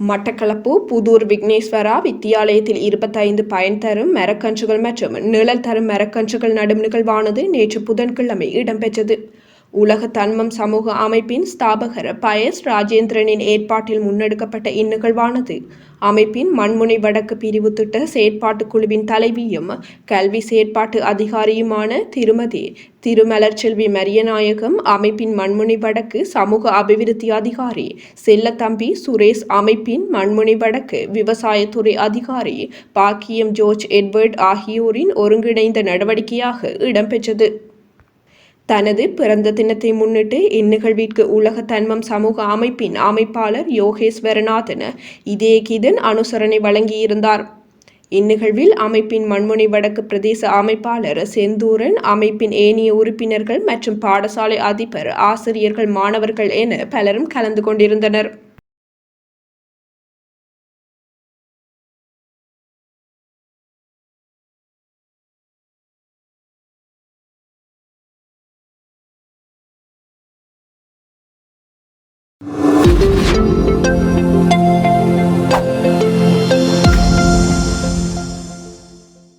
மட்டக்களப்பு புதூர் விக்னேஸ்வரா வித்தியாலயத்தில் இருபத்தைந்து பயன் தரும் மரக்கன்றுகள் மற்றும் நிழல் தரும் மரக்கன்றுகள் நடும் நிகழ்வானது நேற்று புதன்கிழமை இடம்பெற்றது. உலக தன்மம் சமூக அமைப்பின் ஸ்தாபகர் பயஸ் ராஜேந்திரனின் ஏற்பாட்டில் முன்னெடுக்கப்பட்ட இந்நிகழ்வானது. அமைப்பின் மண்முனை வடக்கு பிரிவு திட்ட செயற்பாட்டுக் குழுவின் தலைவியும் கல்வி செயற்பாட்டு அதிகாரியுமான திருமதி திருமலர்ச்செல்வி மரியநாயகம் அமைப்பின் மண்முனை வடக்கு சமூக அபிவிருத்தி அதிகாரி செல்லத்தம்பி சுரேஷ் அமைப்பின் மண்முனை வடக்கு விவசாயத்துறை அதிகாரி பாக்கியம் ஜோர்ஜ் எட்வர்ட் ஆகியோரின் ஒருங்கிணைந்த நடவடிக்கையாக இடம்பெற்றது. தனது பிறந்த தினத்தை முன்னிட்டு இந்நிகழ்விற்கு உலக தன்மம் சமூக அமைப்பின் அமைப்பாளர் யோகேஸ்வரநாதன் இதேகிதன் அனுசரணை வழங்கியிருந்தார். இந்நிகழ்வில் அமைப்பின் மண்முனை வடக்கு பிரதேச அமைப்பாளர் செந்தூரன் அமைப்பின் ஏனைய உறுப்பினர்கள் மற்றும் பாடசாலை அதிபர் ஆசிரியர்கள் மாணவர்கள் என பலரும் கலந்து கொண்டிருந்தனர்.